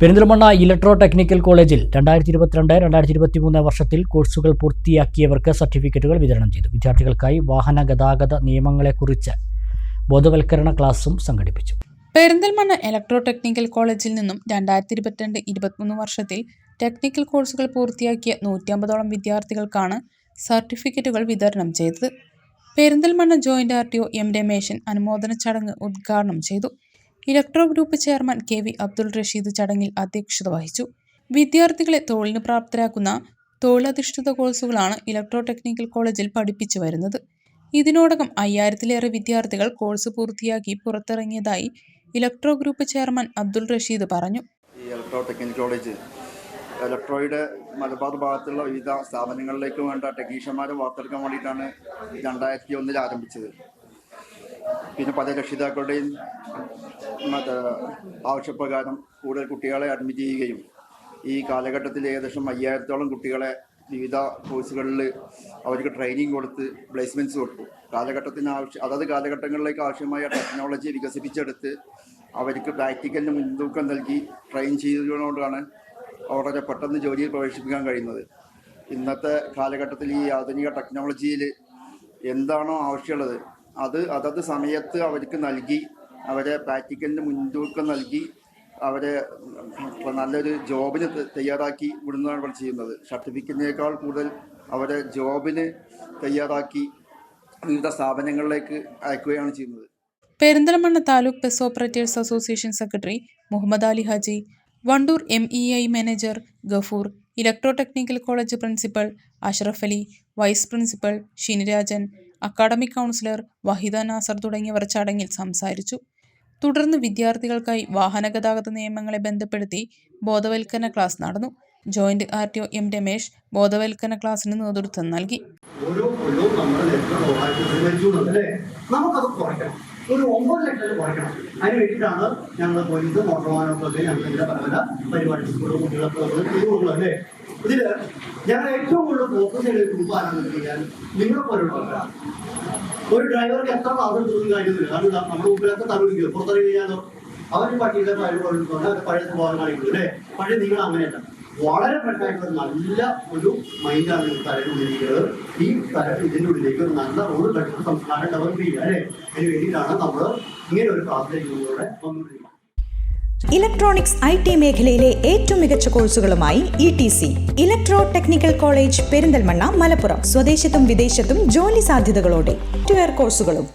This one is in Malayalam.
പെരിന്തൽമണ്ണ ഇലക്ട്രോ ടെക്നിക്കൽ കോളേജിൽ രണ്ടായിരത്തി ഇരുപത്തിരണ്ട് രണ്ടായിരത്തി ഇരുപത്തി മൂന്ന് വർഷത്തിൽ കോഴ്സുകൾ പൂർത്തിയാക്കിയവർക്ക് സർട്ടിഫിക്കറ്റുകൾ വിതരണം ചെയ്തു. വിദ്യാർത്ഥികൾക്കായി വാഹന ഗതാഗത നിയമങ്ങളെക്കുറിച്ച് ബോധവൽക്കരണ ക്ലാസും സംഘടിപ്പിച്ചു. പെരിന്തൽമണ്ണ ഇലക്ട്രോ ടെക്നിക്കൽ കോളേജിൽ നിന്നും രണ്ടായിരത്തി ഇരുപത്തിരണ്ട് ഇരുപത്തിമൂന്ന് വർഷത്തിൽ ടെക്നിക്കൽ കോഴ്സുകൾ പൂർത്തിയാക്കിയ നൂറ്റമ്പതോളം വിദ്യാർത്ഥികൾക്കാണ് സർട്ടിഫിക്കറ്റുകൾ വിതരണം ചെയ്തത്. Perinthalmanna joint R T O M Ramesan അനുമോദന ചടങ്ങ് ഉദ്ഘാടനം ചെയ്തു. Electro group chairman K V Abdul Rasheed ചടങ്ങിൽ അധ്യക്ഷത വഹിച്ചു. വിദ്യാർത്ഥികളെ തൊഴിലിന് പ്രാപ്തരാക്കുന്ന തൊഴിലധിഷ്ഠിത കോഴ്സുകളാണ് ഇലക്ട്രോ ടെക്നിക്കൽ കോളേജിൽ പഠിപ്പിച്ചു വരുന്നത്. ഇതിനോടകം അയ്യായിരത്തിലേറെ വിദ്യാർത്ഥികൾ കോഴ്സ് പൂർത്തിയാക്കി പുറത്തിറങ്ങിയതായി electro group chairman Abdul Rasheed പറഞ്ഞു. ഇലക്ട്രോ ടെക്നിക്കൽ കോളേജ് ഇലക്ട്രോയുടെ മലബാർ ഭാഗത്തുള്ള വിവിധ സ്ഥാപനങ്ങളിലേക്ക് വേണ്ട ടെക്നീഷ്യന്മാരെ വാർത്തെടുക്കാൻ വേണ്ടിയിട്ടാണ് രണ്ടായിരത്തി ഒന്നിൽ ആരംഭിച്ചത്. പിന്നെ പല രക്ഷിതാക്കളുടെയും ആവശ്യപ്രകാരം കൂടുതൽ കുട്ടികളെ അഡ്മിറ്റ് ചെയ്യുകയും ഈ കാലഘട്ടത്തിൽ ഏകദേശം അയ്യായിരത്തോളം കുട്ടികളെ വിവിധ കോഴ്സുകളിൽ അവർക്ക് ട്രെയിനിങ് കൊടുത്ത് പ്ലേസ്മെന്റ്സ് കൊടുത്തു. കാലഘട്ടത്തിന് ആവശ്യം അതത് കാലഘട്ടങ്ങളിലേക്ക് ആവശ്യമായ ടെക്നോളജി വികസിപ്പിച്ചെടുത്ത് അവർക്ക് പ്രാക്ടിക്കലിന് മുൻതൂക്കം നൽകി ട്രെയിൻ ചെയ്തതുകൊണ്ടാണ് വളരെ പെട്ടെന്ന് ജോലിയിൽ പ്രവേശിപ്പിക്കാൻ കഴിയുന്നത്. ഇന്നത്തെ കാലഘട്ടത്തിൽ ഈ ആധുനിക ടെക്നോളജിയിൽ എന്താണോ ആവശ്യമുള്ളത് അത് അതത് സമയത്ത് അവർക്ക് നൽകി. അവരെ പ്രാക്ടിക്കലിന് മുൻതൂക്കം നൽകി. അവരെ നല്ലൊരു ജോബിന് തയ്യാറാക്കി വിടുന്നതാണ് ഇവിടെ ചെയ്യുന്നത്. സർട്ടിഫിക്കറ്റിനേക്കാൾ കൂടുതൽ അവരെ ജോബിന് തയ്യാറാക്കി വിവിധ സ്ഥാപനങ്ങളിലേക്ക് അയക്കുകയാണ് ചെയ്യുന്നത്. Perinthalmanna taluk bus operators association secretary Muhammad Ali Haji Wandoor M E I manager Gafoor electro technical college principal Ashraf Ali vice principal Shinirajan academic counsellor Vahida Nasar തുടങ്ങിയവർ ചടങ്ങിൽ സംസാരിച്ചു. തുടർന്ന് വിദ്യാർത്ഥികൾക്കായി വാഹന ഗതാഗത നിയമങ്ങളെ ബന്ധപ്പെടുത്തി ബോധവൽക്കരണ ക്ലാസ് നടന്നു. Joint R T O M Ramesh ബോധവൽക്കരണ ക്ലാസ്സിന് നേതൃത്വം നൽകി. നമുക്കത് കുറയ്ക്കണം. ഒരു ഒമ്പത് ലക്ഷം കുറയ്ക്കണം. അതിന് വേണ്ടിയിട്ടാണ് ഞങ്ങൾ പോലീസ് മോട്ടോർ വാഹനമൊക്കെ ഞങ്ങൾ ഇതിന്റെ പല പല പരിപാടി കുട്ടികളൊക്കെ അല്ലേ? ഇതിൽ ഞാൻ ഏറ്റവും കൂടുതൽ ഫോക്കസ് ചെയ്ത ഗ്രൂപ്പ് ആണെന്ന് കഴിഞ്ഞാൽ നിങ്ങളെ പോലുള്ളവരാണ് ഒരു ഡ്രൈവർക്ക് എത്ര ക്ലാസ് എടുത്തൊന്നും കാര്യമൊന്നുമില്ല കാരണം നമ്മുടെ മുമ്പിലൊക്കെ തലവിളിക്കുക പുറത്തിറങ്ങി കഴിഞ്ഞാലോ? അവർ പട്ടിയുടെ പഴയ പഴയ സ്വഭാവം കാണിക്കുന്നു അല്ലേ? പഴയ നിങ്ങൾ അങ്ങനെയല്ല. വളരെ ഫ്രഷായിട്ടുള്ള നല്ല ഒരു മൈൻഡാണ് ഈ തലയിലുള്ളിരിക്കുന്നത് ഈ തല ഇതിന്റെ ഉള്ളിലേക്ക് ഒരു നല്ല റോഡ് കെട്ടുന്ന സംസ്കാരം ഡെവലപ്പ് ചെയ്യുക അല്ലേ? അതിന് വേണ്ടിയിട്ടാണ് നമ്മൾ ഇങ്ങനെ ഒരു നിങ്ങളിവിടെ വന്നുകൊണ്ടിരിക്കുന്നത്. ഇലക്ട്രോണിക്സ് ഐ ടി മേഖലയിലെ ഏറ്റവും മികച്ച കോഴ്സുകളുമായി E T C electro technical college Perinthalmanna Malappuram സ്വദേശത്തും വിദേശത്തും ജോലി സാധ്യതകളോടെ കോഴ്സുകളും